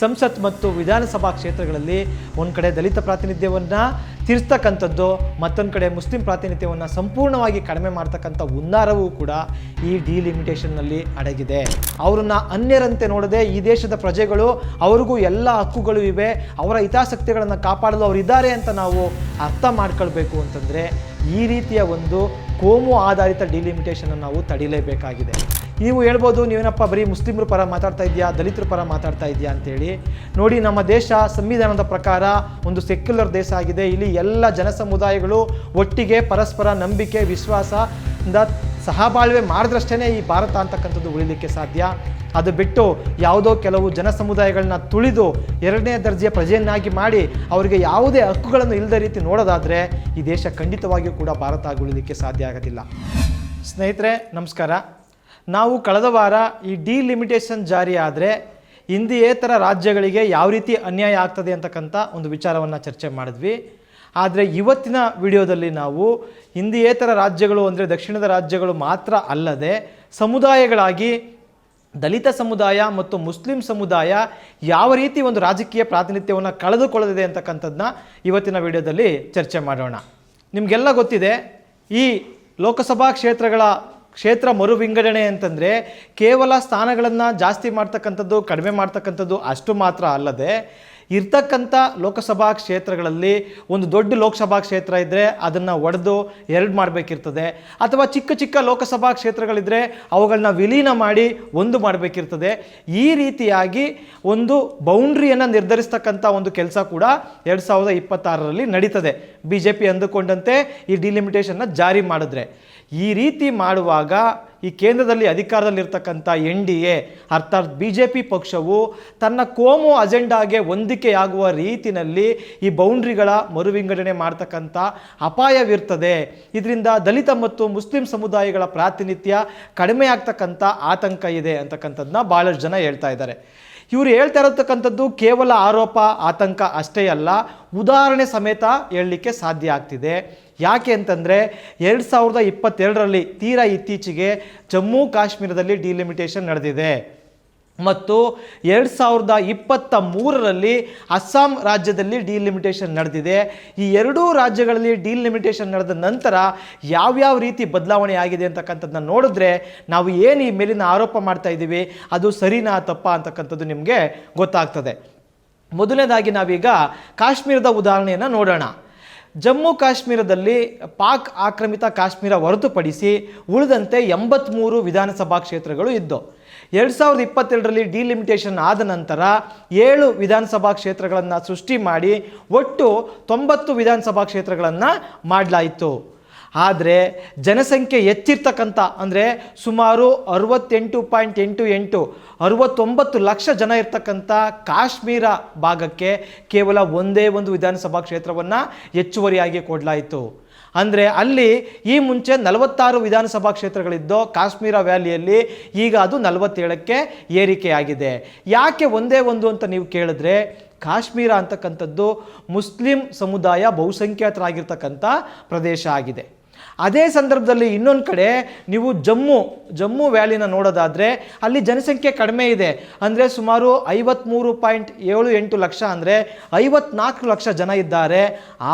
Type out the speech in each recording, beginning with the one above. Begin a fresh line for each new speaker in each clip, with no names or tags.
ಸಂಸತ್ ಮತ್ತು ವಿಧಾನಸಭಾ ಕ್ಷೇತ್ರಗಳಲ್ಲಿ ಒಂದು ಕಡೆ ದಲಿತ ಪ್ರಾತಿನಿಧ್ಯವನ್ನು ತೀರಿಸ್ತಕ್ಕಂಥದ್ದು, ಮತ್ತೊಂದು ಕಡೆ ಮುಸ್ಲಿಂ ಪ್ರಾತಿನಿಧ್ಯವನ್ನು ಸಂಪೂರ್ಣವಾಗಿ ಕಡಿಮೆ ಮಾಡ್ತಕ್ಕಂಥ ಹುನ್ನಾರವೂ ಕೂಡ ಈ ಡಿಲಿಮಿಟೇಷನ್ನಲ್ಲಿ ಅಡಗಿದೆ. ಅವರನ್ನು ಅನ್ಯರಂತೆ ನೋಡದೆ ಈ ದೇಶದ ಪ್ರಜೆಗಳು, ಅವ್ರಿಗೂ ಎಲ್ಲ ಹಕ್ಕುಗಳು ಇವೆ, ಅವರ ಹಿತಾಸಕ್ತಿಗಳನ್ನು ಕಾಪಾಡಲು ಅವರಿದ್ದಾರೆ ಅಂತ ನಾವು ಅರ್ಥ ಮಾಡ್ಕೊಳ್ಬೇಕು ಅಂತಂದರೆ ಈ ರೀತಿಯ ಒಂದು ಕೋಮು ಆಧಾರಿತ ಡಿಲಿಮಿಟೇಷನ್ ನಾವು ತಡಿಲೇಬೇಕಾಗಿದೆ. ನೀವು ಹೇಳ್ಬೋದು ನೀವೇನಪ್ಪ ಬರೀ ಮುಸ್ಲಿಮರ ಪರ ಮಾತಾಡ್ತಾ ಇದೆಯಾ ದಲಿತರ ಪರ ಮಾತಾಡ್ತಾ ಇದೆಯಾ ಅಂತೇಳಿ. ನೋಡಿ, ನಮ್ಮ ದೇಶ ಸಂವಿಧಾನದ ಪ್ರಕಾರ ಒಂದು ಸೆಕ್ಯುಲರ್ ದೇಶ ಆಗಿದೆ. ಇಲ್ಲಿ ಎಲ್ಲ ಜನ ಸಮುದಾಯಗಳು ಒಟ್ಟಿಗೆ ಪರಸ್ಪರ ನಂಬಿಕೆ, ವಿಶ್ವಾಸದಿಂದ ಸಹಬಾಳ್ವೆ ಮಾಡಿದ್ರಷ್ಟೇ ಈ ಭಾರತ ಅಂತಕ್ಕಂಥದ್ದು ಉಳಿಲಿಕ್ಕೆ ಸಾಧ್ಯ. ಅದು ಬಿಟ್ಟು ಯಾವುದೋ ಕೆಲವು ಜನ ಸಮುದಾಯಗಳನ್ನ ತುಳಿದು ಎರಡನೇ ದರ್ಜೆಯ ಪ್ರಜೆಯನ್ನಾಗಿ ಮಾಡಿ ಅವರಿಗೆ ಯಾವುದೇ ಹಕ್ಕುಗಳನ್ನು ಇಲ್ಲದ ರೀತಿ ನೋಡೋದಾದರೆ ಈ ದೇಶ ಖಂಡಿತವಾಗಿಯೂ ಕೂಡ ಭಾರತ ಆಗುಳಿಲಿಕ್ಕೆ ಸಾಧ್ಯ ಆಗೋದಿಲ್ಲ. ಸ್ನೇಹಿತರೆ, ನಮಸ್ಕಾರ. ನಾವು ಕಳೆದ ವಾರ ಈ ಡಿಲಿಮಿಟೇಷನ್ ಜಾರಿ ಆದರೆ ಹಿಂದಿಯೇತರ ರಾಜ್ಯಗಳಿಗೆ ಯಾವ ರೀತಿ ಅನ್ಯಾಯ ಆಗ್ತದೆ ಅಂತಕ್ಕಂಥ ಒಂದು ವಿಚಾರವನ್ನು ಚರ್ಚೆ ಮಾಡಿದ್ವಿ. ಆದರೆ ಇವತ್ತಿನ ವಿಡಿಯೋದಲ್ಲಿ ನಾವು ಹಿಂದಿಯೇತರ ರಾಜ್ಯಗಳು ಅಂದರೆ ದಕ್ಷಿಣದ ರಾಜ್ಯಗಳು ಮಾತ್ರ ಅಲ್ಲದೆ ಸಮುದಾಯಗಳಾಗಿ ದಲಿತ ಸಮುದಾಯ ಮತ್ತು ಮುಸ್ಲಿಂ ಸಮುದಾಯ ಯಾವ ರೀತಿ ಒಂದು ರಾಜಕೀಯ ಪ್ರಾತಿನಿಧ್ಯವನ್ನು ಕಳೆದುಕೊಳ್ಳದಿದೆ ಅಂತಕ್ಕಂಥದ್ದನ್ನ ಇವತ್ತಿನ ವಿಡಿಯೋದಲ್ಲಿ ಚರ್ಚೆ ಮಾಡೋಣ. ನಿಮಗೆಲ್ಲ ಗೊತ್ತಿದೆ, ಈ ಲೋಕಸಭಾ ಕ್ಷೇತ್ರಗಳ ಕ್ಷೇತ್ರ ಮರು ವಿಂಗಡಣೆ ಅಂತಂದರೆ ಕೇವಲ ಸ್ಥಾನಗಳನ್ನು ಜಾಸ್ತಿ ಮಾಡ್ತಕ್ಕಂಥದ್ದು, ಕಡಿಮೆ ಮಾಡ್ತಕ್ಕಂಥದ್ದು ಅಷ್ಟು ಮಾತ್ರ ಅಲ್ಲದೆ ಇರ್ತಕ್ಕಂಥ ಲೋಕಸಭಾ ಕ್ಷೇತ್ರಗಳಲ್ಲಿ ಒಂದು ದೊಡ್ಡ ಲೋಕಸಭಾ ಕ್ಷೇತ್ರ ಇದ್ದರೆ ಅದನ್ನು ಒಡೆದು ಎರಡು ಮಾಡಬೇಕಿರ್ತದೆ. ಅಥವಾ ಚಿಕ್ಕ ಚಿಕ್ಕ ಲೋಕಸಭಾ ಕ್ಷೇತ್ರಗಳಿದ್ದರೆ ಅವುಗಳನ್ನ ವಿಲೀನ ಮಾಡಿ ಒಂದು ಮಾಡಬೇಕಿರ್ತದೆ. ಈ ರೀತಿಯಾಗಿ ಒಂದು ಬೌಂಡ್ರಿಯನ್ನು ನಿರ್ಧರಿಸ್ತಕ್ಕಂಥ ಒಂದು ಕೆಲಸ ಕೂಡ ಎರಡು ಸಾವಿರದ ಇಪ್ಪತ್ತಾರರಲ್ಲಿ ನಡೀತದೆ. ಬಿ ಜೆ ಪಿ ಅಂದುಕೊಂಡಂತೆ ಈ ಡಿಲಿಮಿಟೇಷನ್ನ ಜಾರಿ ಮಾಡಿದ್ರೆ. ಈ ರೀತಿ ಮಾಡುವಾಗ ಈ ಕೇಂದ್ರದಲ್ಲಿ ಅಧಿಕಾರದಲ್ಲಿರ್ತಕ್ಕಂಥ ಎನ್ ಡಿ ಎ, ಅರ್ಥಾತ್ ಬಿ ಜೆ ಪಿ ಪಕ್ಷವು ತನ್ನ ಕೋಮು ಅಜೆಂಡಾಗೆ ಹೊಂದಿಕೆಯಾಗುವ ರೀತಿಯಲ್ಲಿ ಈ ಬೌಂಡ್ರಿಗಳ ಮರುವಿಂಗಡಣೆ ಮಾಡ್ತಕ್ಕಂಥ ಅಪಾಯವಿರ್ತದೆ. ಇದರಿಂದ ದಲಿತ ಮತ್ತು ಮುಸ್ಲಿಂ ಸಮುದಾಯಗಳ ಪ್ರಾತಿನಿಧ್ಯ ಕಡಿಮೆ ಆಗ್ತಕ್ಕಂಥ ಆತಂಕ ಇದೆ ಅಂತಕ್ಕಂಥದ್ದನ್ನ ಭಾಳಷ್ಟು ಜನ ಹೇಳ್ತಾ ಇದ್ದಾರೆ. ಇವರು ಹೇಳ್ತಾ ಇರತಕ್ಕಂಥದ್ದು ಕೇವಲ ಆರೋಪ, ಆತಂಕ ಅಷ್ಟೇ ಅಲ್ಲ, ಉದಾಹರಣೆ ಸಮೇತ ಹೇಳಲಿಕ್ಕೆ ಸಾಧ್ಯ ಆಗ್ತಿದೆ. ಯಾಕೆ ಅಂತಂದರೆ ಎರಡು ಸಾವಿರದ ಇಪ್ಪತ್ತೆರಡರಲ್ಲಿ ತೀರಾ ಇತ್ತೀಚೆಗೆ ಜಮ್ಮು ಕಾಶ್ಮೀರದಲ್ಲಿ ಡಿಲಿಮಿಟೇಷನ್ ನಡೆದಿದೆ. ಮತ್ತು ಎರಡು ಸಾವಿರದ ಇಪ್ಪತ್ತ ಮೂರರಲ್ಲಿ ಅಸ್ಸಾಂ ರಾಜ್ಯದಲ್ಲಿ ಡಿಲಿಮಿಟೇಷನ್ ನಡೆದಿದೆ. ಈ ಎರಡೂ ರಾಜ್ಯಗಳಲ್ಲಿ ಡಿಲಿಮಿಟೇಷನ್ ನಡೆದ ನಂತರ ಯಾವ್ಯಾವ ರೀತಿ ಬದಲಾವಣೆ ಆಗಿದೆ ಅಂತಕ್ಕಂಥದ್ದನ್ನ ನೋಡಿದ್ರೆ ನಾವು ಏನು ಈ ಮೇಲಿನ ಆರೋಪ ಮಾಡ್ತಾ ಇದ್ದೀವಿ, ಅದು ಸರಿನಾ ತಪ್ಪ ಅಂತಕ್ಕಂಥದ್ದು ನಿಮಗೆ ಗೊತ್ತಾಗ್ತದೆ. ಮೊದಲನೇದಾಗಿ ನಾವೀಗ ಕಾಶ್ಮೀರದ ಉದಾಹರಣೆಯನ್ನು ನೋಡೋಣ. ಜಮ್ಮು ಕಾಶ್ಮೀರದಲ್ಲಿ ಪಾಕ್ ಆಕ್ರಮಿತ ಕಾಶ್ಮೀರ ಹೊರತುಪಡಿಸಿ ಉಳಿದಂತೆ ಎಂಬತ್ತ್ಮೂರು ವಿಧಾನಸಭಾ ಕ್ಷೇತ್ರಗಳು ಇದ್ದವು ಎರಡು ಸಾವಿರದ ಇಪ್ಪತ್ತೆರಡರಲ್ಲಿ ಡಿಲಿಮಿಟೇಷನ್ ಆದ ನಂತರ ಏಳು ವಿಧಾನಸಭಾ ಕ್ಷೇತ್ರಗಳನ್ನು ಸೃಷ್ಟಿ ಮಾಡಿ ಒಟ್ಟು ತೊಂಬತ್ತು ವಿಧಾನಸಭಾ ಕ್ಷೇತ್ರಗಳನ್ನು ಮಾಡಲಾಯಿತು. ಆದರೆ ಜನಸಂಖ್ಯೆ ಹೆಚ್ಚಿರ್ತಕ್ಕಂಥ ಅಂದರೆ ಸುಮಾರು ಅರವತ್ತೆಂಟು ಪಾಯಿಂಟ್ ಎಂಟು ಎಂಟು, ಅರವತ್ತೊಂಬತ್ತು ಲಕ್ಷ ಜನ ಇರ್ತಕ್ಕಂಥ ಕಾಶ್ಮೀರ ಭಾಗಕ್ಕೆ ಕೇವಲ ಒಂದೇ ಒಂದು ವಿಧಾನಸಭಾ ಕ್ಷೇತ್ರವನ್ನು ಹೆಚ್ಚುವರಿಯಾಗಿ ಕೊಡಲಾಯಿತು. ಅಂದರೆ ಅಲ್ಲಿ ಈ ಮುಂಚೆ ನಲವತ್ತಾರು ವಿಧಾನಸಭಾ ಕ್ಷೇತ್ರಗಳಿದ್ದು ಕಾಶ್ಮೀರ ವ್ಯಾಲಿಯಲ್ಲಿ ಈಗ ಅದು ನಲವತ್ತೇಳಕ್ಕೆ ಏರಿಕೆಯಾಗಿದೆ. ಯಾಕೆ ಒಂದೇ ಒಂದು ಅಂತ ನೀವು ಕೇಳಿದ್ರೆ, ಕಾಶ್ಮೀರ ಅಂತಕ್ಕಂಥದ್ದು ಮುಸ್ಲಿಂ ಸಮುದಾಯ ಬಹುಸಂಖ್ಯಾತರಾಗಿರ್ತಕ್ಕಂಥ ಪ್ರದೇಶ ಆಗಿದೆ. ಅದೇ ಸಂದರ್ಭದಲ್ಲಿ ಇನ್ನೊಂದು ಕಡೆ ನೀವು ಜಮ್ಮು ಜಮ್ಮು ವ್ಯಾಲಿನ ನೋಡೋದಾದರೆ ಅಲ್ಲಿ ಜನಸಂಖ್ಯೆ ಕಡಿಮೆ ಇದೆ. ಅಂದರೆ ಸುಮಾರು ಐವತ್ತ್ಮೂರು ಪಾಯಿಂಟ್ ಏಳು ಎಂಟು ಲಕ್ಷ ಅಂದರೆ ಐವತ್ನಾಲ್ಕು ಲಕ್ಷ ಜನ ಇದ್ದಾರೆ.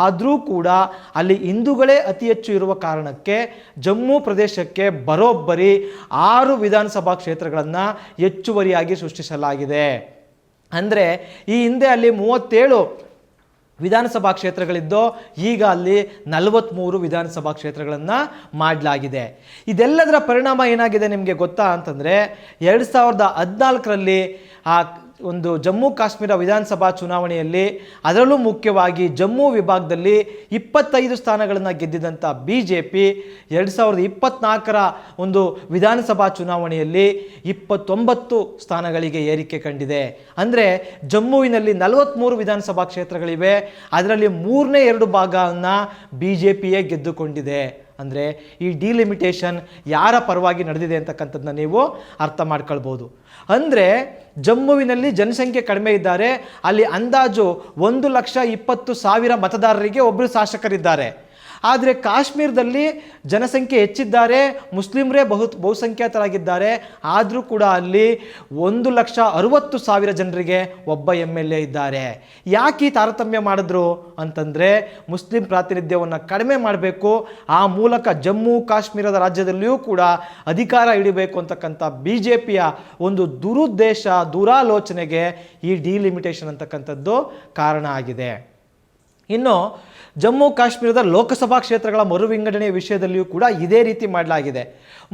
ಆದರೂ ಕೂಡ ಅಲ್ಲಿ ಹಿಂದೂಗಳೇ ಅತಿ ಹೆಚ್ಚು ಇರುವ ಕಾರಣಕ್ಕೆ ಜಮ್ಮು ಪ್ರದೇಶಕ್ಕೆ ಬರೋಬ್ಬರಿ ಆರು ವಿಧಾನಸಭಾ ಕ್ಷೇತ್ರಗಳನ್ನು ಹೆಚ್ಚುವರಿಯಾಗಿ ಸೃಷ್ಟಿಸಲಾಗಿದೆ. ಅಂದರೆ ಈ ಹಿಂದೆ ಅಲ್ಲಿ ಮೂವತ್ತೇಳು ವಿಧಾನಸಭಾ ಕ್ಷೇತ್ರಗಳಿದ್ದೋ ಈಗ ಅಲ್ಲಿ ನಲವತ್ತ್ಮೂರು ವಿಧಾನಸಭಾ ಕ್ಷೇತ್ರಗಳನ್ನು ಮಾಡಲಾಗಿದೆ. ಇದೆಲ್ಲದರ ಪರಿಣಾಮ ಏನಾಗಿದೆ ನಿಮಗೆ ಗೊತ್ತಾ ಅಂತಂದರೆ ಎರಡು ಸಾವಿರದ ಹದಿನಾಲ್ಕರಲ್ಲಿ ಆ ಒಂದು ಜಮ್ಮು ಕಾಶ್ಮೀರ ವಿಧಾನಸಭಾ ಚುನಾವಣೆಯಲ್ಲಿ ಅದರಲ್ಲೂ ಮುಖ್ಯವಾಗಿ ಜಮ್ಮು ವಿಭಾಗದಲ್ಲಿ ಇಪ್ಪತ್ತೈದು ಸ್ಥಾನಗಳನ್ನು ಗೆದ್ದಿದಂಥ ಬಿ ಜೆ ಪಿ ಎರಡು ಸಾವಿರದ ಇಪ್ಪತ್ನಾಲ್ಕರ ಒಂದು ವಿಧಾನಸಭಾ ಚುನಾವಣೆಯಲ್ಲಿ ಇಪ್ಪತ್ತೊಂಬತ್ತು ಸ್ಥಾನಗಳಿಗೆ ಏರಿಕೆ ಕಂಡಿದೆ. ಅಂದರೆ ಜಮ್ಮುವಿನಲ್ಲಿ ನಲವತ್ತ್ಮೂರು ವಿಧಾನಸಭಾ ಕ್ಷೇತ್ರಗಳಿವೆ. ಅದರಲ್ಲಿ ಮೂರನೇ ಎರಡು ಭಾಗವನ್ನು ಬಿ ಜೆ ಪಿಯೇ ಗೆದ್ದುಕೊಂಡಿದೆ. ಅಂದರೆ ಈ ಡಿಲಿಮಿಟೇಷನ್ ಯಾರ ಪರವಾಗಿ ನಡೆದಿದೆ ಅಂತಕ್ಕಂಥದ್ದನ್ನ ನೀವು ಅರ್ಥ ಮಾಡ್ಕೊಳ್ಬೋದು. ಅಂದರೆ ಜಮ್ಮುವಿನಲ್ಲಿ ಜನಸಂಖ್ಯೆ ಕಡಿಮೆ ಇದ್ದಾರೆ, ಅಲ್ಲಿ ಅಂದಾಜು ಒಂದು ಲಕ್ಷ ಇಪ್ಪತ್ತು ಸಾವಿರ ಮತದಾರರಿಗೆ ಒಬ್ಬರು ಶಾಸಕರಿದ್ದಾರೆ. ಆದರೆ ಕಾಶ್ಮೀರದಲ್ಲಿ ಜನಸಂಖ್ಯೆ ಹೆಚ್ಚಿದ್ದಾರೆ, ಮುಸ್ಲಿಮರೇ ಬಹು, ಬಹುಸಂಖ್ಯಾತರಾಗಿದ್ದಾರೆ. ಆದರೂ ಕೂಡ ಅಲ್ಲಿ ಒಂದು ಲಕ್ಷ ಅರುವತ್ತು ಸಾವಿರ ಜನರಿಗೆ ಒಬ್ಬ ಎಂ ಎಲ್ ಎ ಇದ್ದಾರೆ. ಯಾಕೆ ಈ ತಾರತಮ್ಯ ಮಾಡಿದ್ರು ಅಂತಂದರೆ ಮುಸ್ಲಿಂ ಪ್ರಾತಿನಿಧ್ಯವನ್ನು ಕಡಿಮೆ ಮಾಡಬೇಕು. ಆ ಮೂಲಕ ಜಮ್ಮು ಕಾಶ್ಮೀರದ ರಾಜ್ಯದಲ್ಲಿಯೂ ಕೂಡ ಅಧಿಕಾರ ಹಿಡಿಬೇಕು ಅಂತಕ್ಕಂಥ ಬಿ ಜೆ ಪಿಯ ಒಂದು ದುರುದ್ದೇಶ, ದುರಾಲೋಚನೆಗೆ ಈ ಡಿಲಿಮಿಟೇಷನ್ ಅಂತಕ್ಕಂಥದ್ದು ಕಾರಣ ಆಗಿದೆ. ಇನ್ನು ಜಮ್ಮು ಕಾಶ್ಮೀರದ ಲೋಕಸಭಾ ಕ್ಷೇತ್ರಗಳ ಮರು ವಿಂಗಡಣೆಯ ವಿಷಯದಲ್ಲಿಯೂ ಕೂಡ ಇದೇ ರೀತಿ ಮಾಡಲಾಗಿದೆ.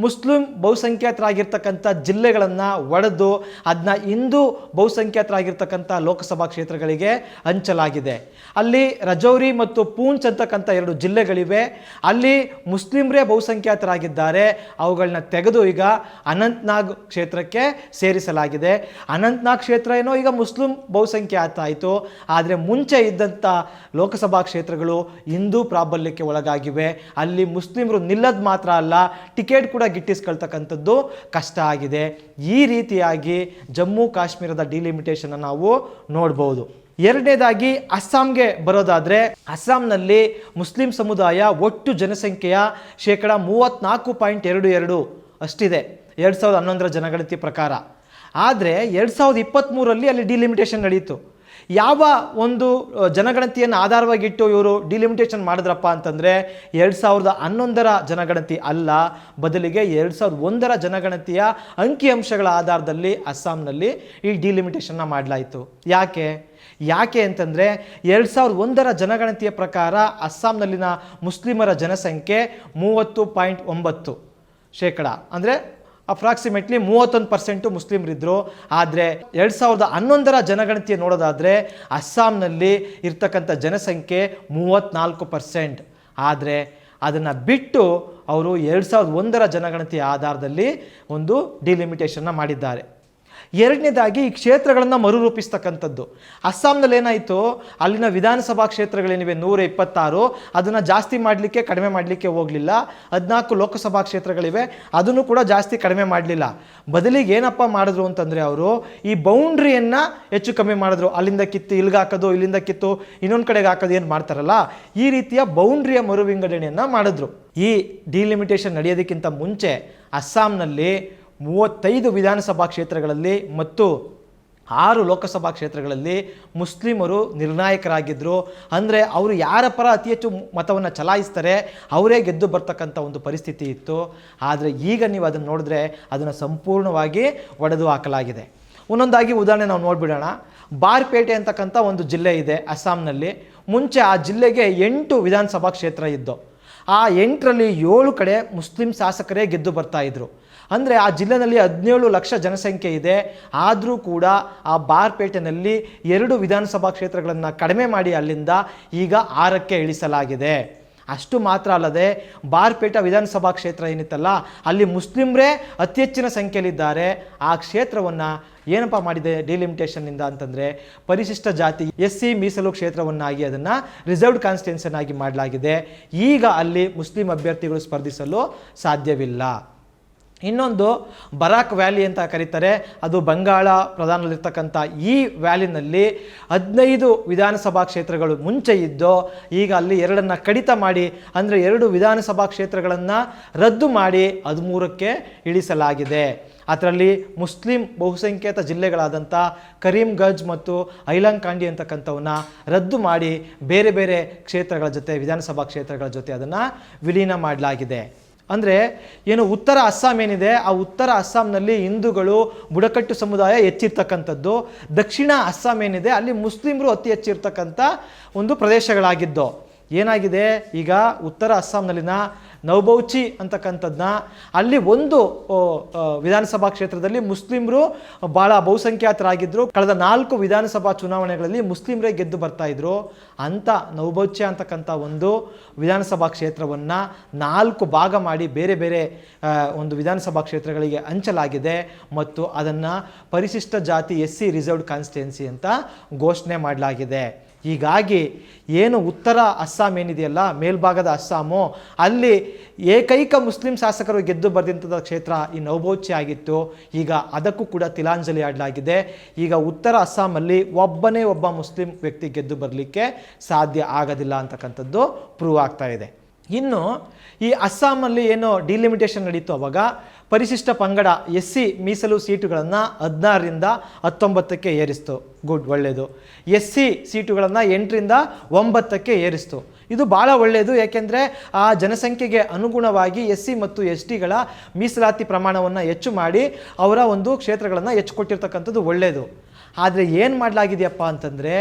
ಮುಸ್ಲಿಂ ಬಹುಸಂಖ್ಯಾತರಾಗಿರ್ತಕ್ಕಂಥ ಜಿಲ್ಲೆಗಳನ್ನು ಒಡೆದು ಅದನ್ನ ಹಿಂದೂ ಬಹುಸಂಖ್ಯಾತರಾಗಿರ್ತಕ್ಕಂಥ ಲೋಕಸಭಾ ಕ್ಷೇತ್ರಗಳಿಗೆ ಹಂಚಲಾಗಿದೆ. ಅಲ್ಲಿ ರಜೌರಿ ಮತ್ತು ಪೂಂಚ್ ಅಂತಕ್ಕಂಥ ಎರಡು ಜಿಲ್ಲೆಗಳಿವೆ. ಅಲ್ಲಿ ಮುಸ್ಲಿಮ್ರೇ ಬಹುಸಂಖ್ಯಾತರಾಗಿದ್ದಾರೆ. ಅವುಗಳನ್ನ ತೆಗೆದು ಈಗ ಅನಂತ್ನಾಗ್ ಕ್ಷೇತ್ರಕ್ಕೆ ಸೇರಿಸಲಾಗಿದೆ. ಅನಂತ್ನಾಗ್ ಕ್ಷೇತ್ರ ಏನೋ ಈಗ ಮುಸ್ಲಿಂ ಬಹುಸಂಖ್ಯಾತ ಆಯಿತು. ಆದರೆ ಮುಂಚೆ ಇದ್ದಂಥ ಲೋಕಸಭಾ ಕ್ಷೇತ್ರಗಳು ಹಿಂದೂ ಪ್ರಾಬಲ್ಯಕ್ಕೆ ಒಳಗಾಗಿವೆ. ಅಲ್ಲಿ ಮುಸ್ಲಿಮರು ನಿಲ್ಲದ ಮಾತ್ರ ಅಲ್ಲ, ಟಿಕೆಟ್ ಕೂಡ ಗಿಟ್ಟಿಸ್ಕೊಳ್ತಕ್ಕಂಥದ್ದು ಕಷ್ಟ ಆಗಿದೆ. ಈ ರೀತಿಯಾಗಿ ಜಮ್ಮು ಕಾಶ್ಮೀರದ ಡಿಲಿಮಿಟೇಷನ್ ನಾವು ನೋಡಬಹುದು ಎರಡನೇದಾಗಿ ಅಸ್ಸಾಂಗೆ ಬರೋದಾದ್ರೆ, ಅಸ್ಸಾಂನಲ್ಲಿ ಮುಸ್ಲಿಂ ಸಮುದಾಯ ಒಟ್ಟು ಜನಸಂಖ್ಯೆಯ ಶೇಕಡ ಮೂವತ್ತ್ನಾಲ್ಕು ಪಾಯಿಂಟ್ ಎರಡು ಎರಡು ಅಷ್ಟಿದೆ, ಎರಡು ಸಾವಿರದ ಹನ್ನೊಂದರ ಜನಗಣತಿ ಪ್ರಕಾರ. ಆದರೆ ಎರಡು ಸಾವಿರದ ಇಪ್ಪತ್ತ್ಮೂರರಲ್ಲಿ ಅಲ್ಲಿ ಡಿಲಿಮಿಟೇಷನ್ ನಡೀತು. ಯಾವ ಒಂದು ಜನಗಣತಿಯನ್ನು ಆಧಾರವಾಗಿಟ್ಟು ಇವರು ಡಿಲಿಮಿಟೇಷನ್ ಮಾಡಿದ್ರಪ್ಪ ಅಂತಂದರೆ ಎರಡು ಸಾವಿರದ ಹನ್ನೊಂದರ ಜನಗಣತಿ ಅಲ್ಲ, ಬದಲಿಗೆ ಎರಡು ಸಾವಿರದ ಒಂದರ ಜನಗಣತಿಯ ಅಂಕಿಅಂಶಗಳ ಆಧಾರದಲ್ಲಿ ಅಸ್ಸಾಂನಲ್ಲಿ ಈ ಡಿಲಿಮಿಟೇಷನ್ನ ಮಾಡಲಾಯಿತು. ಯಾಕೆ? ಯಾಕೆ ಅಂತಂದರೆ ಎರಡು ಸಾವಿರದ ಒಂದರ ಜನಗಣತಿಯ ಪ್ರಕಾರ ಅಸ್ಸಾಂನಲ್ಲಿನ ಮುಸ್ಲಿಮರ ಜನಸಂಖ್ಯೆ ಮೂವತ್ತು ಪಾಯಿಂಟ್ ಒಂಬತ್ತು ಶೇಕಡ. ಅಂದರೆ ಅಪ್ರಾಕ್ಸಿಮೇಟ್ಲಿ ಮೂವತ್ತೊಂದು ಪರ್ಸೆಂಟು ಮುಸ್ಲಿಮರಿದ್ದರು ಆದರೆ ಎರಡು ಸಾವಿರದ ಹನ್ನೊಂದರ ಜನಗಣತಿ ನೋಡೋದಾದರೆ ಅಸ್ಸಾಂನಲ್ಲಿ ಇರ್ತಕ್ಕಂಥ ಜನಸಂಖ್ಯೆ ಮೂವತ್ತ್ನಾಲ್ಕು ಪರ್ಸೆಂಟ್ ಆದರೆ ಅದನ್ನು ಬಿಟ್ಟು ಅವರು ಎರಡು ಸಾವಿರದ ಒಂದರ ಜನಗಣತಿಯ ಆಧಾರದಲ್ಲಿ ಒಂದು ಡಿಲಿಮಿಟೇಷನ್ನ ಮಾಡಿದ್ದಾರೆ. ಎರಡನೇದಾಗಿ ಈ ಕ್ಷೇತ್ರಗಳನ್ನು ಮರುರೂಪಿಸ್ತಕ್ಕಂಥದ್ದು. ಅಸ್ಸಾಂನಲ್ಲಿ ಏನಾಯಿತು? ಅಲ್ಲಿನ ವಿಧಾನಸಭಾ ಕ್ಷೇತ್ರಗಳೇನಿವೆ? ನೂರ ಇಪ್ಪತ್ತಾರು. ಅದನ್ನು ಜಾಸ್ತಿ ಮಾಡಲಿಕ್ಕೆ, ಕಡಿಮೆ ಮಾಡಲಿಕ್ಕೆ ಹೋಗಲಿಲ್ಲ. ಹದಿನಾಲ್ಕು ಲೋಕಸಭಾ ಕ್ಷೇತ್ರಗಳಿವೆ. ಅದನ್ನು ಕೂಡ ಜಾಸ್ತಿ ಕಡಿಮೆ ಮಾಡಲಿಲ್ಲ. ಬದಲಿಗೆ ಏನಪ್ಪ ಮಾಡಿದ್ರು ಅಂತಂದರೆ ಅವರು, ಈ ಬೌಂಡ್ರಿಯನ್ನು ಹೆಚ್ಚು ಕಮ್ಮಿ ಮಾಡಿದ್ರು. ಅಲ್ಲಿಂದ ಕಿತ್ತು ಇಲ್ಲಿಗೆ ಹಾಕೋದು, ಇಲ್ಲಿಂದ ಕಿತ್ತು ಇನ್ನೊಂದು ಕಡೆಗೆ ಹಾಕೋದು ಏನು ಮಾಡ್ತಾರಲ್ಲ? ಈ ರೀತಿಯ ಬೌಂಡ್ರಿಯ ಮರು ವಿಂಗಡಣೆಯನ್ನು ಮಾಡಿದ್ರು. ಈ ಡಿಲಿಮಿಟೇಷನ್ ನಡೆಯೋದಕ್ಕಿಂತ ಮುಂಚೆ ಅಸ್ಸಾಂನಲ್ಲಿ ಮೂವತ್ತೈದು ವಿಧಾನಸಭಾ ಕ್ಷೇತ್ರಗಳಲ್ಲಿ ಮತ್ತು ಆರು ಲೋಕಸಭಾ ಕ್ಷೇತ್ರಗಳಲ್ಲಿ ಮುಸ್ಲಿಮರು ನಿರ್ಣಾಯಕರಾಗಿದ್ದರು ಅಂದರೆ ಅವರು ಯಾರ ಪರ ಅತಿ ಹೆಚ್ಚು ಮತವನ್ನು ಚಲಾಯಿಸ್ತಾರೆ, ಅವರೇ ಗೆದ್ದು ಬರ್ತಕ್ಕಂಥ ಒಂದು ಪರಿಸ್ಥಿತಿ ಇತ್ತು. ಆದರೆ ಈಗ ನೀವು ಅದನ್ನು ನೋಡಿದ್ರೆ ಅದನ್ನು ಸಂಪೂರ್ಣವಾಗಿ ಒಡೆದು ಹಾಕಲಾಗಿದೆ. ಒಂದೊಂದಾಗಿ ಉದಾಹರಣೆ ನಾವು ನೋಡಿಬಿಡೋಣ. ಬಾರ್ಪೇಟೆ ಅಂತಕ್ಕಂಥ ಒಂದು ಜಿಲ್ಲೆ ಇದೆ ಅಸ್ಸಾಂನಲ್ಲಿ. ಮುಂಚೆ ಆ ಜಿಲ್ಲೆಗೆ ಎಂಟು ವಿಧಾನಸಭಾ ಕ್ಷೇತ್ರ ಇದ್ದು, ಆ ಎಂಟರಲ್ಲಿ ಏಳು ಕಡೆ ಮುಸ್ಲಿಂ ಶಾಸಕರೇ ಗೆದ್ದು ಬರ್ತಾ ಇದ್ರು. ಅಂದರೆ ಆ ಜಿಲ್ಲೆನಲ್ಲಿ ಹದಿನೇಳು ಲಕ್ಷ ಜನಸಂಖ್ಯೆ ಇದೆ. ಆದರೂ ಕೂಡ ಆ ಬಾರ್ಪೇಟೆನಲ್ಲಿ ಎರಡು ವಿಧಾನಸಭಾ ಕ್ಷೇತ್ರಗಳನ್ನು ಕಡಿಮೆ ಮಾಡಿ ಅಲ್ಲಿಂದ ಈಗ ಆರಕ್ಕೆ ಇಳಿಸಲಾಗಿದೆ. ಅಷ್ಟು ಮಾತ್ರ ಅಲ್ಲದೆ ಬಾರ್ಪೇಟ ವಿಧಾನಸಭಾ ಕ್ಷೇತ್ರ ಏನಿತ್ತಲ್ಲ, ಅಲ್ಲಿ ಮುಸ್ಲಿಮ್ರೇ ಅತಿ ಹೆಚ್ಚಿನ ಸಂಖ್ಯೆಯಲ್ಲಿದ್ದಾರೆ. ಆ ಕ್ಷೇತ್ರವನ್ನು ಏನಪ್ಪ ಮಾಡಿದೆ ಡಿಲಿಮಿಟೇಷನ್ನಿಂದ ಅಂತಂದರೆ ಪರಿಶಿಷ್ಟ ಜಾತಿ ಎಸ್ ಸಿ ಮೀಸಲು ಕ್ಷೇತ್ರವನ್ನಾಗಿ ಅದನ್ನು ರಿಸರ್ವ್ಡ್ ಕಾನ್ಸ್ಟಿಟ್ಯೂನ್ಸನ್ ಆಗಿ ಮಾಡಲಾಗಿದೆ. ಈಗ ಅಲ್ಲಿ ಮುಸ್ಲಿಂ ಅಭ್ಯರ್ಥಿಗಳು ಸ್ಪರ್ಧಿಸಲು ಸಾಧ್ಯವಿಲ್ಲ. ಇನ್ನೊಂದು ಬರಾಕ್ ವ್ಯಾಲಿ ಅಂತ ಕರೀತಾರೆ. ಅದು ಬಂಗಾಳ ಪ್ರಧಾನದಲ್ಲಿರ್ತಕ್ಕಂಥ ಈ ವ್ಯಾಲಿನಲ್ಲಿ ಹದಿನೈದು ವಿಧಾನಸಭಾ ಕ್ಷೇತ್ರಗಳು ಮುಂಚೆ ಇದ್ದು, ಈಗ ಅಲ್ಲಿ ಎರಡನ್ನು ಕಡಿತ ಮಾಡಿ, ಅಂದರೆ ಎರಡು ವಿಧಾನಸಭಾ ಕ್ಷೇತ್ರಗಳನ್ನು ರದ್ದು ಮಾಡಿ ಹದಿಮೂರಕ್ಕೆ ಇಳಿಸಲಾಗಿದೆ. ಅದರಲ್ಲಿ ಮುಸ್ಲಿಂ ಬಹುಸಂಖ್ಯಾತ ಜಿಲ್ಲೆಗಳಾದಂಥ ಕರೀಂಗಂಜ್ ಮತ್ತು ಐಲಂಕಾಂಡಿ ಅಂತಕ್ಕಂಥವನ್ನ ರದ್ದು ಮಾಡಿ ಬೇರೆ ಬೇರೆ ಕ್ಷೇತ್ರಗಳ ಜೊತೆ, ವಿಧಾನಸಭಾ ಕ್ಷೇತ್ರಗಳ ಜೊತೆ ಅದನ್ನು ವಿಲೀನ ಮಾಡಲಾಗಿದೆ. ಅಂದರೆ ಏನು ಉತ್ತರ ಅಸ್ಸಾಂ ಏನಿದೆ, ಆ ಉತ್ತರ ಅಸ್ಸಾಂನಲ್ಲಿ ಹಿಂದೂಗಳು ಬುಡಕಟ್ಟು ಸಮುದಾಯ ಹೆಚ್ಚಿರ್ತಕ್ಕಂಥದ್ದು. ದಕ್ಷಿಣ ಅಸ್ಸಾಂ ಏನಿದೆ, ಅಲ್ಲಿ ಮುಸ್ಲಿಮರು ಅತಿ ಹೆಚ್ಚಿರ್ತಕ್ಕಂಥ ಒಂದು ಪ್ರದೇಶಗಳಾಗಿದ್ದು. ಏನಾಗಿದೆ? ಈಗ ಉತ್ತರ ಅಸ್ಸಾಂನಲ್ಲಿನ ನೌಬೌಚಿ ಅಂತಕ್ಕಂಥದ್ದನ್ನ ಅಲ್ಲಿ ಒಂದು ವಿಧಾನಸಭಾ ಕ್ಷೇತ್ರದಲ್ಲಿ ಮುಸ್ಲಿಮರು ಭಾಳ ಬಹುಸಂಖ್ಯಾತರಾಗಿದ್ದರು ಕಳೆದ ನಾಲ್ಕು ವಿಧಾನಸಭಾ ಚುನಾವಣೆಗಳಲ್ಲಿ ಮುಸ್ಲಿಮರೇ ಗೆದ್ದು ಬರ್ತಾ ಇದ್ರು. ಅಂಥ ನೌಬೌಚಿ ಅಂತಕ್ಕಂಥ ಒಂದು ವಿಧಾನಸಭಾ ಕ್ಷೇತ್ರವನ್ನು ನಾಲ್ಕು ಭಾಗ ಮಾಡಿ ಬೇರೆ ಬೇರೆ ಒಂದು ವಿಧಾನಸಭಾ ಕ್ಷೇತ್ರಗಳಿಗೆ ಹಂಚಲಾಗಿದೆ. ಮತ್ತು ಅದನ್ನು ಪರಿಶಿಷ್ಟ ಜಾತಿ ಎಸ್ ಸಿ ರಿಸರ್ವ್ಡ್ ಕಾನ್ಸ್ಟಿಟ್ಯೆನ್ಸಿ ಅಂತ ಘೋಷಣೆ ಮಾಡಲಾಗಿದೆ. ಹೀಗಾಗಿ ಏನು ಉತ್ತರ ಅಸ್ಸಾಂ ಏನಿದೆಯಲ್ಲ, ಮೇಲ್ಭಾಗದ ಅಸ್ಸಾಮು, ಅಲ್ಲಿ ಏಕೈಕ ಮುಸ್ಲಿಂ ಶಾಸಕರು ಗೆದ್ದು ಬರೆದಂಥದ್ದು ಕ್ಷೇತ್ರ ಈ ನವಬೌಚಿ ಆಗಿತ್ತು. ಈಗ ಅದಕ್ಕೂ ಕೂಡ ತಿಲಾಂಜಲಿ ಆಡಲಾಗಿದೆ. ಈಗ ಉತ್ತರ ಅಸ್ಸಾಮಲ್ಲಿ ಒಬ್ಬನೇ ಒಬ್ಬ ಮುಸ್ಲಿಂ ವ್ಯಕ್ತಿ ಗೆದ್ದು ಬರಲಿಕ್ಕೆ ಸಾಧ್ಯ ಆಗೋದಿಲ್ಲ ಅಂತಕ್ಕಂಥದ್ದು ಪ್ರೂವ್ ಆಗ್ತಾ ಇದೆ. ಇನ್ನು ಈ ಅಸ್ಸಾಮಲ್ಲಿ ಏನು ಡಿಲಿಮಿಟೇಷನ್ ನಡೀತು ಅವಾಗ ಪರಿಶಿಷ್ಟ ಪಂಗಡ ಎಸ್ ಸಿ ಮೀಸಲು ಸೀಟುಗಳನ್ನು ಹದಿನಾರರಿಂದ ಹತ್ತೊಂಬತ್ತಕ್ಕೆ ಏರಿಸ್ತು. ಗುಡ್ ಒಳ್ಳೆಯದು ಎಸ್ ಸಿ ಸೀಟುಗಳನ್ನು ಎಂಟರಿಂದ ಒಂಬತ್ತಕ್ಕೆ ಏರಿಸ್ತು. ಇದು ಭಾಳ ಒಳ್ಳೆಯದು ಏಕೆಂದರೆ ಆ ಜನಸಂಖ್ಯೆಗೆ ಅನುಗುಣವಾಗಿ ಎಸ್ ಸಿ ಮತ್ತು ಎಸ್ ಟಿಗಳ ಮೀಸಲಾತಿ ಪ್ರಮಾಣವನ್ನು ಹೆಚ್ಚು ಮಾಡಿ ಅವರ ಒಂದು ಕ್ಷೇತ್ರಗಳನ್ನು ಹೆಚ್ಚು ಕೊಟ್ಟಿರ್ತಕ್ಕಂಥದ್ದು ಒಳ್ಳೆಯದು ಆದರೆ ಏನು ಮಾಡಲಾಗಿದೆಯಪ್ಪ ಅಂತಂದರೆ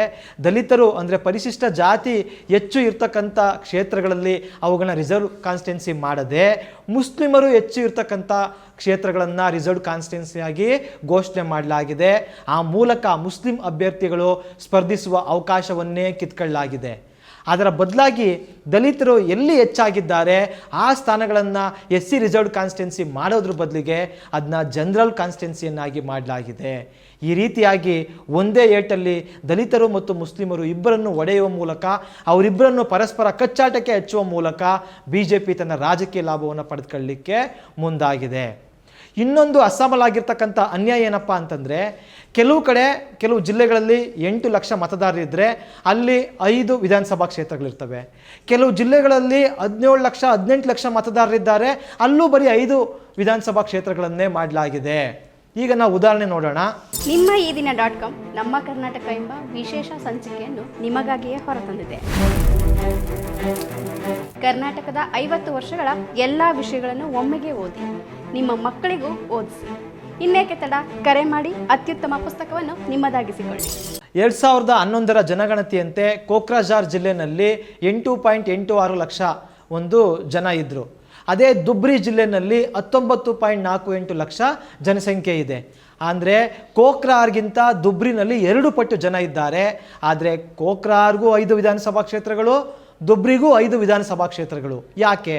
ದಲಿತರು ಅಂದರೆ ಪರಿಶಿಷ್ಟ ಜಾತಿ ಹೆಚ್ಚು ಇರ್ತಕ್ಕಂಥ ಕ್ಷೇತ್ರಗಳಲ್ಲಿ ಅವುಗಳನ್ನ ರಿಸರ್ವ್ ಕಾನ್ಸ್ಟೆನ್ಸಿ ಮಾಡದೆ ಮುಸ್ಲಿಮರು ಹೆಚ್ಚು ಇರ್ತಕ್ಕಂಥ ಕ್ಷೇತ್ರಗಳನ್ನು ರಿಸರ್ವ್ ಕಾನ್ಸ್ಟೆನ್ಸಿಯಾಗಿ ಘೋಷಣೆ ಮಾಡಲಾಗಿದೆ. ಆ ಮೂಲಕ ಮುಸ್ಲಿಂ ಅಭ್ಯರ್ಥಿಗಳು ಸ್ಪರ್ಧಿಸುವ ಅವಕಾಶವನ್ನೇ ಕಿತ್ಕೊಳ್ಳಲಾಗಿದೆ. ಅದರ ಬದಲಾಗಿ ದಲಿತರು ಎಲ್ಲಿ ಹೆಚ್ಚಾಗಿದ್ದಾರೆ, ಆ ಸ್ಥಾನಗಳನ್ನು ಎಸ್ ಸಿ ರಿಸರ್ವ್ ಕಾನ್ಸ್ಟೆನ್ಸಿ ಮಾಡೋದ್ರ ಬದಲಿಗೆ ಅದನ್ನ ಜನರಲ್ ಕಾನ್ಸ್ಟೆನ್ಸಿಯನ್ನಾಗಿ ಮಾಡಲಾಗಿದೆ. ಈ ರೀತಿಯಾಗಿ ಒಂದೇ ಏಟಲ್ಲಿ ದಲಿತರು ಮತ್ತು ಮುಸ್ಲಿಮರು ಇಬ್ಬರನ್ನು ಒಡೆಯುವ ಮೂಲಕ, ಅವರಿಬ್ಬರನ್ನು ಪರಸ್ಪರ ಕಚ್ಚಾಟಕ್ಕೆ ಹಚ್ಚುವ ಮೂಲಕ ಬಿ ಜೆ ಪಿ ತನ್ನ ರಾಜಕೀಯ ಲಾಭವನ್ನು ಪಡೆದುಕೊಳ್ಳಲಿಕ್ಕೆ ಮುಂದಾಗಿದೆ. ಇನ್ನೊಂದು ಅಸ್ಸಾಮಲ್ಲಾಗಿರ್ತಕ್ಕಂಥ ಅನ್ಯಾಯ ಏನಪ್ಪ ಅಂತಂದರೆ, ಕೆಲವು ಕಡೆ, ಕೆಲವು ಜಿಲ್ಲೆಗಳಲ್ಲಿ ಎಂಟು ಲಕ್ಷ ಮತದಾರರಿದ್ದರೆ ಅಲ್ಲಿ ಐದು ವಿಧಾನಸಭಾ ಕ್ಷೇತ್ರಗಳಿರ್ತವೆ. ಕೆಲವು ಜಿಲ್ಲೆಗಳಲ್ಲಿ ಹದಿನೇಳು ಲಕ್ಷ, ಹದಿನೆಂಟು ಲಕ್ಷ ಮತದಾರರಿದ್ದಾರೆ, ಅಲ್ಲೂ ಬರೀ ಐದು ವಿಧಾನಸಭಾ ಕ್ಷೇತ್ರಗಳನ್ನೇ ಮಾಡಲಾಗಿದೆ. ಈಗ ನಾವು ಉದಾಹರಣೆ ನೋಡೋಣ.
ನಿಮ್ಮ ಈ ದಿನ ಡಾಟ್ ಕಾಮ್ ನಮ್ಮ ಕರ್ನಾಟಕ ಎಂಬ ವಿಶೇಷ ಸಂಚಿಕೆಯನ್ನು ನಿಮಗಾಗಿಯೇ ಹೊರತಂದಿದೆ. ಕರ್ನಾಟಕದ ಐವತ್ತು ವರ್ಷಗಳ ಎಲ್ಲ ವಿಷಯಗಳನ್ನು ಒಮ್ಮೆಗೆ ಓದಿ ನಿಮ್ಮ ಮಕ್ಕಳಿಗೂ ಓದಿಸಿ. ಇನ್ನೇಕೆ ತಡ? ಕರೆ ಮಾಡಿ ಅತ್ಯುತ್ತಮ ಪುಸ್ತಕವನ್ನು ನಿಮ್ಮದಾಗಿಸಿಕೊಳ್ಳಿ.
ಎರಡು ಸಾವಿರದ ಹನ್ನೊಂದರ ಜನಗಣತಿಯಂತೆ ಕೋಕ್ರಾಜಾರ್ ಜಿಲ್ಲೆನಲ್ಲಿ ಎಂಟು ಪಾಯಿಂಟ್ ಎಂಟು ಆರು ಲಕ್ಷ ಒಂದು ಜನ ಇದ್ದರು ಅದೇ ದುಬ್ರಿ ಜಿಲ್ಲೆನಲ್ಲಿ ಹತ್ತೊಂಬತ್ತು ಪಾಯಿಂಟ್ ನಾಲ್ಕು ಎಂಟು ಲಕ್ಷ ಜನಸಂಖ್ಯೆ ಇದೆ. ಅಂದರೆ ಕೋಕ್ರಾರ್ಗಿಂತ ದುಬ್ರಿನಲ್ಲಿ ಎರಡು ಪಟ್ಟು ಜನ ಇದ್ದಾರೆ. ಆದರೆ ಕೋಕ್ರಾರ್ಗೂ ಐದು ವಿಧಾನಸಭಾ ಕ್ಷೇತ್ರಗಳು ದುಬ್ರಿಗೂ ಐದು ವಿಧಾನಸಭಾ ಕ್ಷೇತ್ರಗಳು. ಯಾಕೆ?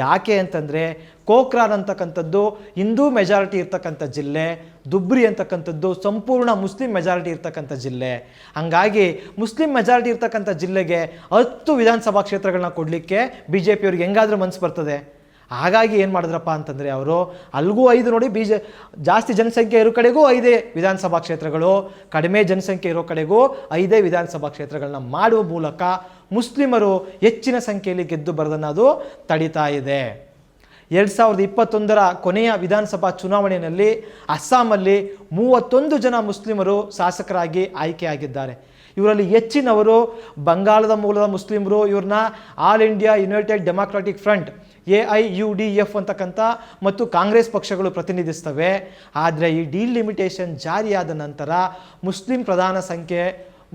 ಯಾಕೆ ಅಂತಂದರೆ ಕೋಕ್ರಾನ್ ಅಂತಕ್ಕಂಥದ್ದು ಹಿಂದೂ ಮೆಜಾರಿಟಿ ಇರ್ತಕ್ಕಂಥ ಜಿಲ್ಲೆ, ದುಬ್ರಿ ಅಂತಕ್ಕಂಥದ್ದು ಸಂಪೂರ್ಣ ಮುಸ್ಲಿಂ ಮೆಜಾರಿಟಿ ಇರ್ತಕ್ಕಂಥ ಜಿಲ್ಲೆ. ಹಂಗಾಗಿ ಮುಸ್ಲಿಂ ಮೆಜಾರಿಟಿ ಇರ್ತಕ್ಕಂಥ ಜಿಲ್ಲೆಗೆ ಹತ್ತು ವಿಧಾನಸಭಾ ಕ್ಷೇತ್ರಗಳನ್ನ ಕೊಡಲಿಕ್ಕೆ ಬಿ ಜೆ ಪಿಯವ್ರಿಗೆ ಹೆಂಗಾದರೂ ಮನಸ್ಸು ಬರ್ತದೆ. ಹಾಗಾಗಿ ಏನು ಮಾಡಿದ್ರಪ್ಪ ಅಂತಂದರೆ ಅವರು ಅಲ್ಲಿಗೂ ಐದು ನೋಡಿ ಬಿ ಜಾಸ್ತಿ ಜನಸಂಖ್ಯೆ ಇರೋ ಕಡೆಗೂ ಐದೇ ವಿಧಾನಸಭಾ ಕ್ಷೇತ್ರಗಳು, ಕಡಿಮೆ ಜನಸಂಖ್ಯೆ ಇರೋ ಕಡೆಗೂ ಐದೇ ವಿಧಾನಸಭಾ ಕ್ಷೇತ್ರಗಳನ್ನ ಮಾಡುವ ಮೂಲಕ ಮುಸ್ಲಿಮರು ಹೆಚ್ಚಿನ ಸಂಖ್ಯೆಯಲ್ಲಿ ಗೆದ್ದು ಬರೋದನ್ನು ತಡೀತಾ ಇದೆ. ಎರಡು ಸಾವಿರದ ಇಪ್ಪತ್ತೊಂದರ ಕೊನೆಯ ವಿಧಾನಸಭಾ ಚುನಾವಣೆಯಲ್ಲಿ ಅಸ್ಸಾಮಲ್ಲಿ ಮೂವತ್ತೊಂದು ಜನ ಮುಸ್ಲಿಮರು ಶಾಸಕರಾಗಿ ಆಯ್ಕೆಯಾಗಿದ್ದಾರೆ ಇವರಲ್ಲಿ ಹೆಚ್ಚಿನವರು ಬಂಗಾಳದ ಮೂಲದ ಮುಸ್ಲಿಮರು, ಇವ್ರನ್ನ all India united democratic front A I U D F ಅಂತಕ್ಕಂಥ ಮತ್ತು ಕಾಂಗ್ರೆಸ್ ಪಕ್ಷಗಳು ಪ್ರತಿನಿಧಿಸ್ತವೆ. ಆದರೆ ಈ ಡೀಲ್ ಲಿಮಿಟೇಷನ್ ಜಾರಿಯಾದ ನಂತರ ಮುಸ್ಲಿಂ ಪ್ರಧಾನ ಸಂಖ್ಯೆ,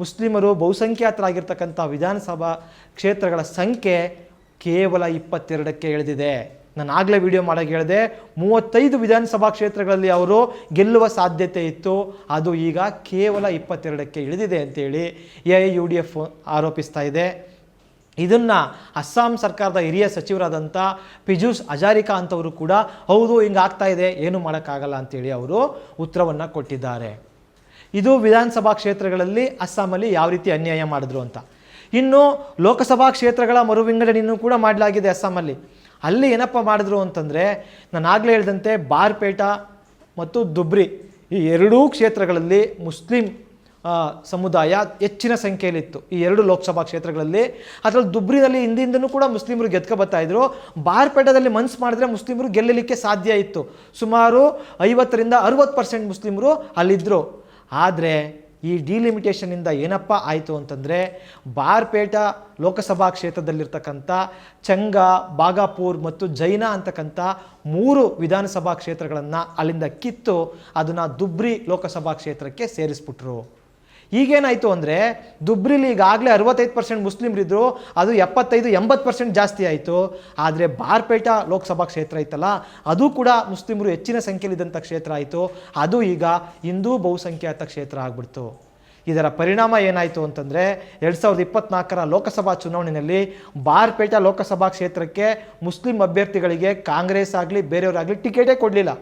ಮುಸ್ಲಿಮರು ಬಹುಸಂಖ್ಯಾತರಾಗಿರ್ತಕ್ಕಂಥ ವಿಧಾನಸಭಾ ಕ್ಷೇತ್ರಗಳ ಸಂಖ್ಯೆ ಕೇವಲ ಇಪ್ಪತ್ತೆರಡಕ್ಕೆ ಇಳಿದಿದೆ. ನಾನು ಆಗಲೇ ವಿಡಿಯೋ ಮಾಡೋಕ್ಕೆ ಹೇಳಿದೆ, ಮೂವತ್ತೈದು ವಿಧಾನಸಭಾ ಕ್ಷೇತ್ರಗಳಲ್ಲಿ ಅವರು ಗೆಲ್ಲುವ ಸಾಧ್ಯತೆ ಇತ್ತು. ಅದು ಈಗ ಕೇವಲ ಇಪ್ಪತ್ತೆರಡಕ್ಕೆ ಇಳಿದಿದೆ ಅಂತೇಳಿ A I U D F ಆರೋಪಿಸ್ತಾ ಇದೆ. ಇದನ್ನು ಅಸ್ಸಾಂ ಸರ್ಕಾರದ ಹಿರಿಯ ಸಚಿವರಾದಂಥ ಪಿಜೂಸ್ ಹಜಾರಿಕಾ ಅಂತವರು ಕೂಡ, ಹೌದು, ಹಿಂಗೆ ಆಗ್ತಾ ಇದೆ, ಏನು ಮಾಡೋಕ್ಕಾಗಲ್ಲ ಅಂತೇಳಿ ಅವರು ಉತ್ತರವನ್ನು ಕೊಟ್ಟಿದ್ದಾರೆ. ಇದು ವಿಧಾನಸಭಾ ಕ್ಷೇತ್ರಗಳಲ್ಲಿ ಅಸ್ಸಾಮಲ್ಲಿ ಯಾವ ರೀತಿ ಅನ್ಯಾಯ ಮಾಡಿದ್ರು ಅಂತ. ಇನ್ನು ಲೋಕಸಭಾ ಕ್ಷೇತ್ರಗಳ ಮರು ವಿಂಗಡಣೆಯನ್ನು ಕೂಡ ಮಾಡಲಾಗಿದೆ ಅಸ್ಸಾಮಲ್ಲಿ ಅಲ್ಲಿ ಏನಪ್ಪ ಮಾಡಿದ್ರು ಅಂತಂದರೆ, ನಾನು ಆಗಲೇ ಹೇಳಿದಂತೆ ಬಾರ್ಪೇಟ ಮತ್ತು ದುಬ್ರಿ ಈ ಎರಡೂ ಕ್ಷೇತ್ರಗಳಲ್ಲಿ ಮುಸ್ಲಿಂ ಸಮುದಾಯ ಹೆಚ್ಚಿನ ಸಂಖ್ಯೆಯಲ್ಲಿತ್ತು. ಈ ಎರಡು ಲೋಕಸಭಾ ಕ್ಷೇತ್ರಗಳಲ್ಲಿ, ಅದರಲ್ಲಿ ದುಬ್ರಿನಲ್ಲಿ ಹಿಂದಿಂದನೂ ಕೂಡ ಮುಸ್ಲಿಮರು ಗೆದ್ಕೊ ಬರ್ತಾ ಇದ್ರು. ಬಾರ್ಪೇಟದಲ್ಲಿ ಮನ್ಸು ಮಾಡಿದ್ರೆ ಮುಸ್ಲಿಮರು ಗೆಲ್ಲಲಿಕ್ಕೆ ಸಾಧ್ಯ ಇತ್ತು. ಸುಮಾರು ಐವತ್ತರಿಂದ ಅರುವತ್ತು ಪರ್ಸೆಂಟ್ ಮುಸ್ಲಿಮರು ಅಲ್ಲಿದ್ದರು ಆದರೆ, ಈ ಡಿಲಿಮಿಟೇಷನಿಂದ ಏನಪ್ಪ ಆಯಿತು ಅಂತಂದರೆ, ಬಾರ್ಪೇಟ ಲೋಕಸಭಾ ಕ್ಷೇತ್ರದಲ್ಲಿರ್ತಕ್ಕಂಥ, ಚಂಗ, ಬಾಗಾಪುರ್ ಮತ್ತು ಜೈನಾ ಅಂತಕ್ಕಂಥ ಮೂರು ವಿಧಾನಸಭಾ ಕ್ಷೇತ್ರಗಳನ್ನು ಅಲ್ಲಿಂದ ಕಿತ್ತು, ಅದನ್ನು ದುಬ್ರಿ ಲೋಕಸಭಾ ಕ್ಷೇತ್ರಕ್ಕೆ ಸೇರಿಸ್ಬಿಟ್ರು. ಈಗೇನಾಯಿತು ಅಂದರೆ ದುಬ್ರಿಲಿ ಈಗಾಗಲೇ ಅರವತ್ತೈದು ಪರ್ಸೆಂಟ್ ಮುಸ್ಲಿಮ್ರಿದ್ರು, ಅದು ಎಪ್ಪತ್ತೈದು, ಎಂಬತ್ತು ಪರ್ಸೆಂಟ್ ಜಾಸ್ತಿ ಆಯಿತು. ಆದರೆ ಬಾರ್ಪೇಟ ಲೋಕಸಭಾ ಕ್ಷೇತ್ರ ಇತ್ತಲ್ಲ ಅದು ಕೂಡ ಮುಸ್ಲಿಮರು ಹೆಚ್ಚಿನ ಸಂಖ್ಯೆಯಲ್ಲಿದ್ದಂಥ ಕ್ಷೇತ್ರ ಆಯಿತು. ಅದು ಈಗ ಹಿಂದೂ ಬಹುಸಂಖ್ಯಾತ ಕ್ಷೇತ್ರ ಆಗ್ಬಿಡ್ತು. ಇದರ ಪರಿಣಾಮ ಏನಾಯಿತು ಅಂತಂದರೆ ಎರಡು ಸಾವಿರದ ಇಪ್ಪತ್ನಾಲ್ಕರ ಲೋಕಸಭಾ ಚುನಾವಣೆಯಲ್ಲಿ ಬಾರ್ಪೇಟ ಲೋಕಸಭಾ ಕ್ಷೇತ್ರಕ್ಕೆ ಮುಸ್ಲಿಂ ಅಭ್ಯರ್ಥಿಗಳಿಗೆ ಕಾಂಗ್ರೆಸ್ ಆಗಲಿ ಬೇರೆಯವರಾಗಲಿ ಟಿಕೆಟೇ ಕೊಡಲಿಲ್ಲ.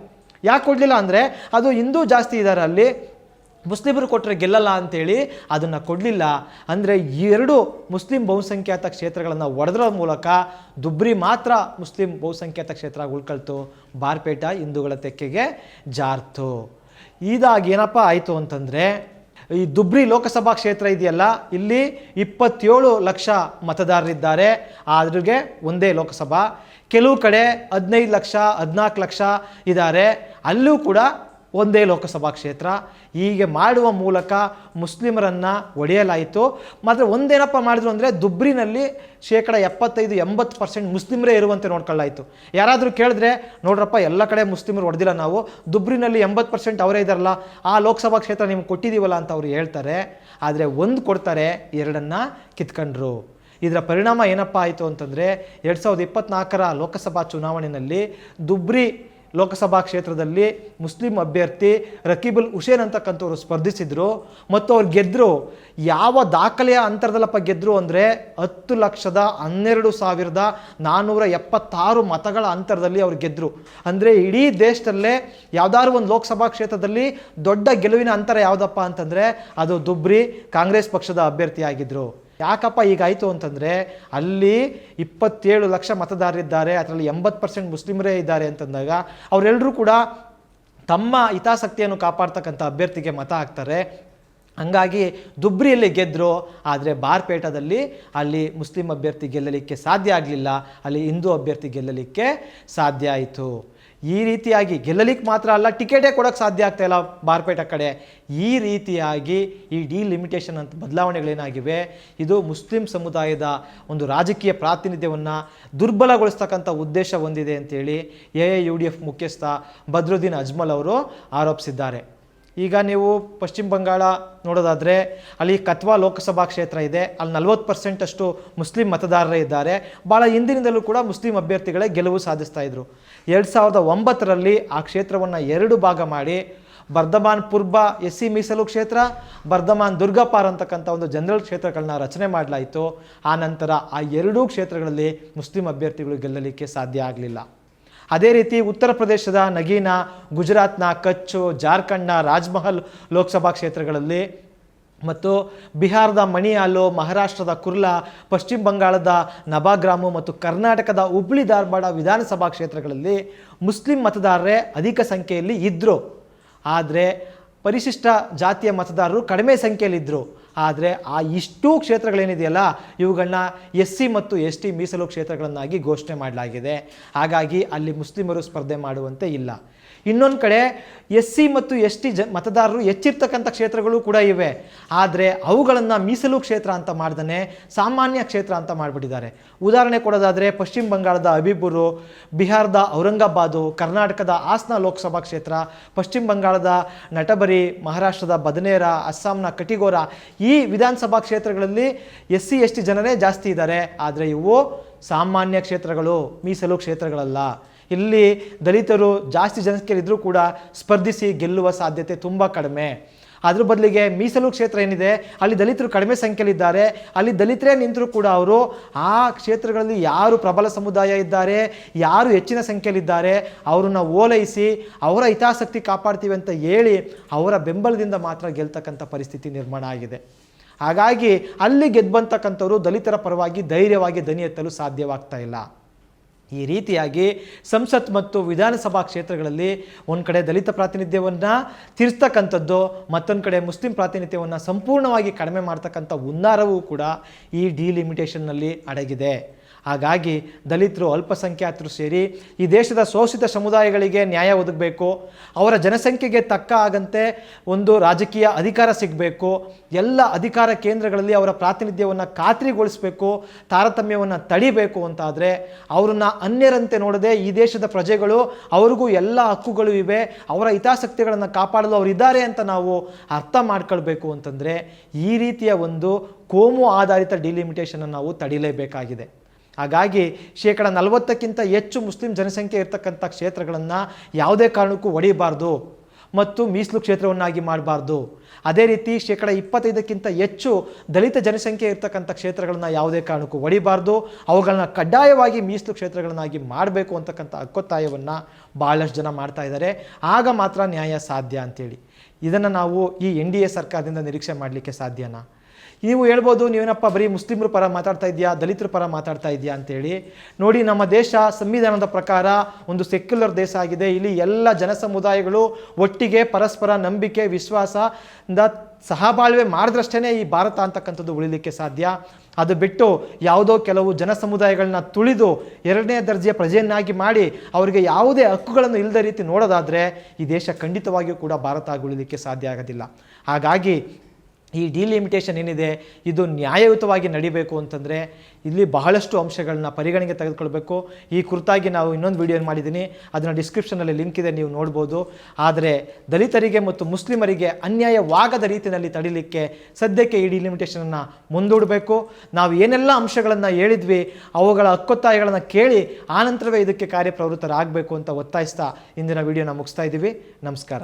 ಯಾಕೆ ಕೊಡಲಿಲ್ಲ ಅಂದರೆ ಅದು ಹಿಂದೂ ಜಾಸ್ತಿ ಇದ್ದಾರೆ ಅಲ್ಲಿ ಮುಸ್ಲಿಮರು ಕೊಟ್ಟರೆ ಗೆಲ್ಲಲ್ಲ ಅಂತೇಳಿ ಅದನ್ನು ಕೊಡಲಿಲ್ಲ. ಅಂದರೆ ಎರಡು ಮುಸ್ಲಿಂ ಬಹುಸಂಖ್ಯಾತ ಕ್ಷೇತ್ರಗಳನ್ನು ಒಡೆದ್ರ ಮೂಲಕ ದುಬ್ರಿ ಮಾತ್ರ ಮುಸ್ಲಿಂ ಬಹುಸಂಖ್ಯಾತ ಕ್ಷೇತ್ರ ಉಳ್ಕೊಳ್ತು. ಬಾರ್ಪೇಟ, ಹಿಂದೂಗಳ ತೆಕ್ಕೆಗೆ ಜಾರ್ತು. ಇದಾಗಿ ಏನಪ್ಪ ಆಯಿತು ಅಂತಂದರೆ, ಈ ದುಬ್ರಿ ಲೋಕಸಭಾ ಕ್ಷೇತ್ರ ಇದೆಯಲ್ಲ, ಇಲ್ಲಿ ಇಪ್ಪತ್ತೇಳು ಲಕ್ಷ ಮತದಾರರಿದ್ದಾರೆ. ಆದ್ರಿಗೆ ಒಂದೇ ಲೋಕಸಭಾ. ಕೆಲವು ಕಡೆ ಹದಿನೈದು ಲಕ್ಷ, ಹದಿನಾಲ್ಕು ಲಕ್ಷ ಇದ್ದಾರೆ ಅಲ್ಲೂ ಕೂಡ ಒಂದೇ ಲೋಕಸಭಾ ಕ್ಷೇತ್ರ. ಹೀಗೆ ಮಾಡುವ ಮೂಲಕ ಮುಸ್ಲಿಮರನ್ನು ಒಡೆಯಲಾಯಿತು. ಮಾತ್ರ ಒಂದೇನಪ್ಪ ಮಾಡಿದ್ರು ಅಂದರೆ ದುಬ್ರಿನಲ್ಲಿ ಶೇಕಡ ಎಪ್ಪತ್ತೈದು, ಎಂಬತ್ತು ಪರ್ಸೆಂಟ್ ಮುಸ್ಲಿಮರೇ ಇರುವಂತೆ ನೋಡ್ಕೊಳ್ಳಾಯಿತು ಯಾರಾದರೂ ಕೇಳಿದ್ರೆ, ನೋಡ್ರಪ್ಪ, ಎಲ್ಲ ಕಡೆ ಮುಸ್ಲಿಮರು ಹೊಡೆದಿಲ್ಲ ನಾವು. ದುಬ್ರಿನಲ್ಲಿ ಎಂಬತ್ತು ಪರ್ಸೆಂಟ್ ಅವರೇ ಇದ್ದಾರಲ್ಲ ಆ ಲೋಕಸಭಾ ಕ್ಷೇತ್ರ ನಿಮ್ಗೆ ಕೊಟ್ಟಿದ್ದೀವಲ್ಲ ಅಂತ ಅವ್ರು ಹೇಳ್ತಾರೆ. ಆದರೆ ಒಂದು ಕೊಡ್ತಾರೆ, ಎರಡನ್ನು ಕಿತ್ಕೊಂಡ್ರು. ಇದರ ಪರಿಣಾಮ ಏನಪ್ಪ ಆಯಿತು ಅಂತಂದರೆ, ಎರಡು ಸಾವಿರದ ಇಪ್ಪತ್ತ್ನಾಲ್ಕರ ಲೋಕಸಭಾ ಚುನಾವಣೆಯಲ್ಲಿ ದುಬ್ರಿ ಲೋಕಸಭಾ ಕ್ಷೇತ್ರದಲ್ಲಿ ಮುಸ್ಲಿಂ ಅಭ್ಯರ್ಥಿ ರಕೀಬುಲ್ ಹುಸೇನ್ ಅಂತಕ್ಕಂಥವ್ರು ಸ್ಪರ್ಧಿಸಿದ್ರು. ಮತ್ತು ಅವ್ರು ಗೆದ್ದರು ಯಾವ ದಾಖಲೆಯ ಅಂತರದಲ್ಲಪ್ಪ ಗೆದ್ದರು ಅಂದರೆ ಹತ್ತು ಲಕ್ಷದ ಹನ್ನೆರಡು ಸಾವಿರದ ನಾನ್ನೂರ ಎಪ್ಪತ್ತಾರು ಮತಗಳ ಅಂತರದಲ್ಲಿ ಅವ್ರು ಗೆದ್ದರು ಅಂದರೆ ಇಡೀ ದೇಶದಲ್ಲೇ ಯಾವ್ದಾದ್ರು ಒಂದು ಲೋಕಸಭಾ ಕ್ಷೇತ್ರದಲ್ಲಿ ದೊಡ್ಡ ಗೆಲುವಿನ ಅಂತರ ಯಾವುದಪ್ಪ ಅಂತಂದರೆ ಅದು ದುಬ್ರಿ ಕಾಂಗ್ರೆಸ್ ಪಕ್ಷದ ಅಭ್ಯರ್ಥಿಯಾಗಿದ್ದರು ಯಾಕಪ್ಪ ಈಗಾಯಿತು ಅಂತಂದರೆ ಅಲ್ಲಿ ಇಪ್ಪತ್ತೇಳು ಲಕ್ಷ ಮತದಾರರಿದ್ದಾರೆ ಅದರಲ್ಲಿ ಎಂಬತ್ತು ಪರ್ಸೆಂಟ್ ಮುಸ್ಲಿಮರೇ ಇದ್ದಾರೆ ಅಂತಂದಾಗ ಅವರೆಲ್ಲರೂ ಕೂಡ ತಮ್ಮ ಹಿತಾಸಕ್ತಿಯನ್ನು ಕಾಪಾಡ್ತಕ್ಕಂಥ ಅಭ್ಯರ್ಥಿಗೆ ಮತ ಹಾಕ್ತಾರೆ. ಹಂಗಾಗಿ ದುಬ್ರಿಯಲ್ಲಿ ಗೆದ್ದರು ಆದರೆ ಬಾರ್ಪೇಟದಲ್ಲಿ ಅಲ್ಲಿ ಮುಸ್ಲಿಂ ಅಭ್ಯರ್ಥಿ ಗೆಲ್ಲಲಿಕ್ಕೆ ಸಾಧ್ಯ ಆಗಲಿಲ್ಲ, ಅಲ್ಲಿ ಹಿಂದೂ ಅಭ್ಯರ್ಥಿ ಗೆಲ್ಲಲಿಕ್ಕೆ ಸಾಧ್ಯ ಆಯಿತು. ಈ ರೀತಿಯಾಗಿ ಗೆಲ್ಲಲಿಕ್ಕೆ ಮಾತ್ರ ಅಲ್ಲ, ಟಿಕೆಟೇ ಕೊಡೋಕ್ಕೆ ಸಾಧ್ಯ ಆಗ್ತಾ ಇಲ್ಲ ಬಾರ್ಪೇಟ ಕಡೆ. ಈ ರೀತಿಯಾಗಿ ಈ ಡಿಲಿಮಿಟೇಷನ್ ಅಂತ ಬದಲಾವಣೆಗಳೇನಾಗಿವೆ? ಇದು ಮುಸ್ಲಿಂ ಸಮುದಾಯದ ಒಂದು ರಾಜಕೀಯ ಪ್ರಾತಿನಿಧ್ಯವನ್ನು ದುರ್ಬಲಗೊಳಿಸ್ತಕ್ಕಂಥ ಉದ್ದೇಶ ಹೊಂದಿದೆ ಅಂತೇಳಿ A A U D F ಮುಖ್ಯಸ್ಥ ಬದ್ರುದ್ದೀನ್ ಅಜ್ಮಲ್ ಅವರು ಆರೋಪಿಸಿದ್ದಾರೆ. ಈಗ ನೀವು ಪಶ್ಚಿಮ ಬಂಗಾಳ ನೋಡೋದಾದರೆ, ಅಲ್ಲಿ ಕತ್ವಾ ಲೋಕಸಭಾ ಕ್ಷೇತ್ರ ಇದೆ, ಅಲ್ಲಿ ನಲ್ವತ್ತು ಪರ್ಸೆಂಟಷ್ಟು ಮುಸ್ಲಿಂ ಮತದಾರರೇ ಇದ್ದಾರೆ. ಭಾಳ ಹಿಂದಿನಿಂದಲೂ ಕೂಡ ಮುಸ್ಲಿಂ ಅಭ್ಯರ್ಥಿಗಳೇ ಗೆಲುವು ಸಾಧಿಸ್ತಾ ಇದ್ರು. ಎರಡು ಸಾವಿರದ ಒಂಬತ್ತರಲ್ಲಿ ಆ ಕ್ಷೇತ್ರವನ್ನು ಎರಡು ಭಾಗ ಮಾಡಿ ಬರ್ಧಮಾನ್ ಪೂರ್ವ ಎಸ್ ಸಿ ಮೀಸಲು ಕ್ಷೇತ್ರ ಬರ್ಧಮಾನ್ ದುರ್ಗಾಪಾರ್ ಅಂತಕ್ಕಂಥ ಒಂದು ಜನರಲ್ ಕ್ಷೇತ್ರಗಳನ್ನ ರಚನೆ ಮಾಡಲಾಯಿತು. ಆ ನಂತರ ಆ ಎರಡೂ ಕ್ಷೇತ್ರಗಳಲ್ಲಿ ಮುಸ್ಲಿಂ ಅಭ್ಯರ್ಥಿಗಳು ಗೆಲ್ಲಲಿಕ್ಕೆ ಸಾಧ್ಯ ಆಗಲಿಲ್ಲ. ಅದೇ ರೀತಿ ಉತ್ತರ ಪ್ರದೇಶದ ನಗೀನಾ, ಗುಜರಾತ್ನ ಕಚ್ಚು, ಜಾರ್ಖಂಡ್ನ ರಾಜ್ಮಹಲ್ ಲೋಕಸಭಾ ಕ್ಷೇತ್ರಗಳಲ್ಲಿ ಮತ್ತು ಬಿಹಾರದ ಮಣಿಯಾಲು, ಮಹಾರಾಷ್ಟ್ರದ ಕುರ್ಲಾ, ಪಶ್ಚಿಮ ಬಂಗಾಳದ ನಬಾಗ್ರಾಮ ಮತ್ತು ಕರ್ನಾಟಕದ ಹುಬ್ಳಿ ಧಾರವಾಡ ವಿಧಾನಸಭಾ ಕ್ಷೇತ್ರಗಳಲ್ಲಿ ಮುಸ್ಲಿಂ ಮತದಾರರೇ ಅಧಿಕ ಸಂಖ್ಯೆಯಲ್ಲಿ ಇದ್ದರು ಆದರೆ ಪರಿಶಿಷ್ಟ ಜಾತಿಯ ಮತದಾರರು ಕಡಿಮೆ ಸಂಖ್ಯೆಯಲ್ಲಿದ್ದರು ಆದರೆ ಆ ಇಷ್ಟು ಕ್ಷೇತ್ರಗಳೇನಿದೆಯಲ್ಲ, ಇವುಗಳನ್ನ ಎಸ್ ಸಿ ಮತ್ತು ಎಸ್ ಟಿ ಮೀಸಲು ಕ್ಷೇತ್ರಗಳನ್ನಾಗಿ ಘೋಷಣೆ ಮಾಡಲಾಗಿದೆ. ಹಾಗಾಗಿ ಅಲ್ಲಿ ಮುಸ್ಲಿಮರು ಸ್ಪರ್ಧೆ ಮಾಡುವಂತೆ ಇಲ್ಲ. ಇನ್ನೊಂದು ಕಡೆ ಎಸ್ ಸಿ ಮತ್ತು ಎಸ್ ಟಿ ಜ ಮತದಾರರು ಹೆಚ್ಚಿರ್ತಕ್ಕಂಥ ಕ್ಷೇತ್ರಗಳು ಕೂಡ ಇವೆ. ಆದರೆ ಅವುಗಳನ್ನು ಮೀಸಲು ಕ್ಷೇತ್ರ ಅಂತ ಮಾಡ್ದೇ ಸಾಮಾನ್ಯ ಕ್ಷೇತ್ರ ಅಂತ ಮಾಡಿಬಿಟ್ಟಿದ್ದಾರೆ. ಉದಾಹರಣೆ ಕೊಡೋದಾದರೆ ಪಶ್ಚಿಮ ಬಂಗಾಳದ ಅಬಿಬುರು, ಬಿಹಾರದ ಔರಂಗಾಬಾದು, ಕರ್ನಾಟಕದ ಹಾಸನ ಲೋಕಸಭಾ ಕ್ಷೇತ್ರ, ಪಶ್ಚಿಮ ಬಂಗಾಳದ ನಟಬರಿ, ಮಹಾರಾಷ್ಟ್ರದ ಬದನೇರ, ಅಸ್ಸಾಂನ ಕಟಿಗೋರ ಈ ವಿಧಾನಸಭಾ ಕ್ಷೇತ್ರಗಳಲ್ಲಿ ಎಸ್ ಸಿ ಎಸ್ ಟಿ ಜನರೇ ಜಾಸ್ತಿ ಇದ್ದಾರೆ. ಆದರೆ ಇವು ಸಾಮಾನ್ಯ ಕ್ಷೇತ್ರಗಳು, ಮೀಸಲು ಕ್ಷೇತ್ರಗಳಲ್ಲ. ಇಲ್ಲಿ ದಲಿತರು ಜಾಸ್ತಿ ಜನಸಂಖ್ಯೆಯಲ್ಲಿದ್ದರೂ ಕೂಡ ಸ್ಪರ್ಧಿಸಿ ಗೆಲ್ಲುವ ಸಾಧ್ಯತೆ ತುಂಬ ಕಡಿಮೆ. ಅದ್ರ ಬದಲಿಗೆ ಮೀಸಲು ಕ್ಷೇತ್ರ ಏನಿದೆ, ಅಲ್ಲಿ ದಲಿತರು ಕಡಿಮೆ ಸಂಖ್ಯೆಯಲ್ಲಿದ್ದಾರೆ ಅಲ್ಲಿ ದಲಿತರೇ ನಿಂತರೂ ಕೂಡ ಅವರು ಆ ಕ್ಷೇತ್ರಗಳಲ್ಲಿ ಯಾರು ಪ್ರಬಲ ಸಮುದಾಯ ಇದ್ದಾರೆ, ಯಾರು ಹೆಚ್ಚಿನ ಸಂಖ್ಯೆಯಲ್ಲಿದ್ದಾರೆ ಅವರನ್ನು ಓಲೈಸಿ, ಅವರ ಹಿತಾಸಕ್ತಿ ಕಾಪಾಡ್ತೀವಿ ಅಂತ ಹೇಳಿ ಅವರ ಬೆಂಬಲದಿಂದ ಮಾತ್ರ ಗೆಲ್ತಕ್ಕಂಥ ಪರಿಸ್ಥಿತಿ ನಿರ್ಮಾಣ ಆಗಿದೆ. ಹಾಗಾಗಿ ಅಲ್ಲಿ ಗೆದ್ದಂತಕ್ಕಂಥವ್ರು ದಲಿತರ ಪರವಾಗಿ ಧೈರ್ಯವಾಗಿ ದನಿ ಎತ್ತಲು ಸಾಧ್ಯವಾಗ್ತಾ ಇಲ್ಲ. ಈ ರೀತಿಯಾಗಿ ಸಂಸತ್ ಮತ್ತು ವಿಧಾನಸಭಾ ಕ್ಷೇತ್ರಗಳಲ್ಲಿ ಒಂದು ಕಡೆ ದಲಿತ ಪ್ರಾತಿನಿಧ್ಯವನ್ನು ತೀರಿಸ್ತಕ್ಕಂಥದ್ದು, ಮತ್ತೊಂದು ಕಡೆ ಮುಸ್ಲಿಂ ಪ್ರಾತಿನಿಧ್ಯವನ್ನು ಸಂಪೂರ್ಣವಾಗಿ ಕಡಿಮೆ ಮಾಡ್ತಕ್ಕಂಥ ಹುನ್ನಾರವೂ ಕೂಡ ಈ ಡಿಲಿಮಿಟೇಷನ್ನಲ್ಲಿ ಅಡಗಿದೆ. ಹಾಗಾಗಿ ದಲಿತರು, ಅಲ್ಪಸಂಖ್ಯಾತರು ಸೇರಿ ಈ ದೇಶದ ಶೋಷಿತ ಸಮುದಾಯಗಳಿಗೆ ನ್ಯಾಯ ಒದಗಬೇಕು. ಅವರ ಜನಸಂಖ್ಯೆಗೆ ತಕ್ಕ ಆಗಂತೆ ಒಂದು ರಾಜಕೀಯ ಅಧಿಕಾರ ಸಿಗಬೇಕು. ಎಲ್ಲ ಅಧಿಕಾರ ಕೇಂದ್ರಗಳಲ್ಲಿ ಅವರ ಪ್ರಾತಿನಿಧ್ಯವನ್ನು ಖಾತ್ರಿಗೊಳಿಸಬೇಕು, ತಾರತಮ್ಯವನ್ನು ತಡಿಬೇಕು ಅಂತಾದರೆ ಅವರನ್ನು ಅನ್ಯರಂತೆ ನೋಡದೆ ಈ ದೇಶದ ಪ್ರಜೆಗಳು, ಅವ್ರಿಗೂ ಎಲ್ಲ ಹಕ್ಕುಗಳು ಇವೆ, ಅವರ ಹಿತಾಸಕ್ತಿಗಳನ್ನು ಕಾಪಾಡಲು ಅವರು ಇದ್ದಾರೆ ಅಂತ ನಾವು ಅರ್ಥ ಮಾಡ್ಕೊಳ್ಬೇಕು ಅಂತಂದರೆ ಈ ರೀತಿಯ ಒಂದು ಕೋಮು ಆಧಾರಿತ ಡಿಲಿಮಿಟೇಷನನ್ನು ನಾವು ತಡಿಲೇಬೇಕಾಗಿದೆ. ಹಾಗಾಗಿ ಶೇಕಡ ನಲವತ್ತಕ್ಕಿಂತ ಹೆಚ್ಚು ಮುಸ್ಲಿಂ ಜನಸಂಖ್ಯೆ ಇರತಕ್ಕಂಥ ಕ್ಷೇತ್ರಗಳನ್ನು ಯಾವುದೇ ಕಾರಣಕ್ಕೂ ಒಡೆಯಬಾರ್ದು ಮತ್ತು ಮೀಸಲು ಕ್ಷೇತ್ರವನ್ನಾಗಿ ಮಾಡಬಾರ್ದು. ಅದೇ ರೀತಿ ಶೇಕಡ ಇಪ್ಪತ್ತೈದಕ್ಕಿಂತ ಹೆಚ್ಚು ದಲಿತ ಜನಸಂಖ್ಯೆ ಇರತಕ್ಕಂಥ ಕ್ಷೇತ್ರಗಳನ್ನು ಯಾವುದೇ ಕಾರಣಕ್ಕೂ ಒಡಿಬಾರ್ದು ಅವುಗಳನ್ನ ಕಡ್ಡಾಯವಾಗಿ ಮೀಸಲು ಕ್ಷೇತ್ರಗಳನ್ನಾಗಿ ಮಾಡಬೇಕು ಅಂತಕ್ಕಂಥ ಹಕ್ಕೊತ್ತಾಯವನ್ನು ಭಾಳಷ್ಟು ಜನ ಮಾಡ್ತಾ ಇದ್ದಾರೆ. ಆಗ ಮಾತ್ರ ನ್ಯಾಯ ಸಾಧ್ಯ ಅಂತೇಳಿ. ಇದನ್ನು ನಾವು ಈ ಎನ್ ಡಿ ಎ ಸರ್ಕಾರದಿಂದ ನಿರೀಕ್ಷೆ ಮಾಡಲಿಕ್ಕೆ ಸಾಧ್ಯನಾ? ನೀವು ಹೇಳ್ಬೋದು ನೀವೇನಪ್ಪ ಬರೀ ಮುಸ್ಲಿಮರ ಪರ ಮಾತಾಡ್ತಾ ಇದೆಯಾ ದಲಿತರ ಪರ ಮಾತಾಡ್ತಾ ಇದೆಯಾ ಅಂತೇಳಿ. ನೋಡಿ, ನಮ್ಮ ದೇಶ ಸಂವಿಧಾನದ ಪ್ರಕಾರ ಒಂದು ಸೆಕ್ಯುಲರ್ ದೇಶ ಆಗಿದೆ. ಇಲ್ಲಿ ಎಲ್ಲ ಜನ ಸಮುದಾಯಗಳು ಒಟ್ಟಿಗೆ ಪರಸ್ಪರ ನಂಬಿಕೆ, ವಿಶ್ವಾಸದ ಸಹಬಾಳ್ವೆ ಮಾಡಿದ್ರಷ್ಟೇ ಈ ಭಾರತ ಅಂತಕ್ಕಂಥದ್ದು ಉಳಿಲಿಕ್ಕೆ ಸಾಧ್ಯ. ಅದು ಬಿಟ್ಟು ಯಾವುದೋ ಕೆಲವು ಜನ ಸಮುದಾಯಗಳನ್ನ ತುಳಿದು ಎರಡನೇ ದರ್ಜೆಯ ಪ್ರಜೆಯನ್ನಾಗಿ ಮಾಡಿ ಅವರಿಗೆ ಯಾವುದೇ ಹಕ್ಕುಗಳನ್ನು ಇಲ್ಲದ ರೀತಿ ನೋಡೋದಾದರೆ ಈ ದೇಶ ಖಂಡಿತವಾಗಿಯೂ ಕೂಡ ಭಾರತ ಉಳಿಲಿಕ್ಕೆ ಸಾಧ್ಯ ಆಗೋದಿಲ್ಲ. ಹಾಗಾಗಿ ಈ ಡಿಲಿಮಿಟೇಷನ್ ಏನಿದೆ, ಇದು ನ್ಯಾಯಯುತವಾಗಿ ನಡಿಬೇಕು ಅಂತಂದರೆ ಇಲ್ಲಿ ಬಹಳಷ್ಟು ಅಂಶಗಳನ್ನ ಪರಿಗಣನೆಗೆ ತೆಗೆದುಕೊಳ್ಬೇಕು. ಈ ಕುರಿತಾಗಿ ನಾವು ಇನ್ನೊಂದು ವಿಡಿಯೋ ಮಾಡಿದ್ದೀನಿ. ಅದನ್ನು ಡಿಸ್ಕ್ರಿಪ್ಷನಲ್ಲಿ ಲಿಂಕ್ ಇದೆ, ನೀವು ನೋಡ್ಬೋದು. ಆದರೆ ದಲಿತರಿಗೆ ಮತ್ತು ಮುಸ್ಲಿಮರಿಗೆ ಅನ್ಯಾಯವಾಗದ ರೀತಿಯಲ್ಲಿ ತಡಿಲಿಕ್ಕೆ ಸದ್ಯಕ್ಕೆ ಈ ಡಿಲಿಮಿಟೇಷನನ್ನು ಮುಂದೂಡಬೇಕು. ನಾವು ಏನೆಲ್ಲ ಅಂಶಗಳನ್ನು ಹೇಳಿದ್ವಿ, ಅವುಗಳ ಹಕ್ಕೊತ್ತಾಯಗಳನ್ನು ಕೇಳಿ ಆನಂತರವೇ ಇದಕ್ಕೆ ಕಾರ್ಯಪ್ರವೃತ್ತರಾಗಬೇಕು ಅಂತ ಒತ್ತಾಯಿಸ್ತಾ ಇಂದಿನ ವಿಡಿಯೋನ ಮುಗಿಸ್ತಾ ಇದ್ದೀವಿ ನಮಸ್ಕಾರ.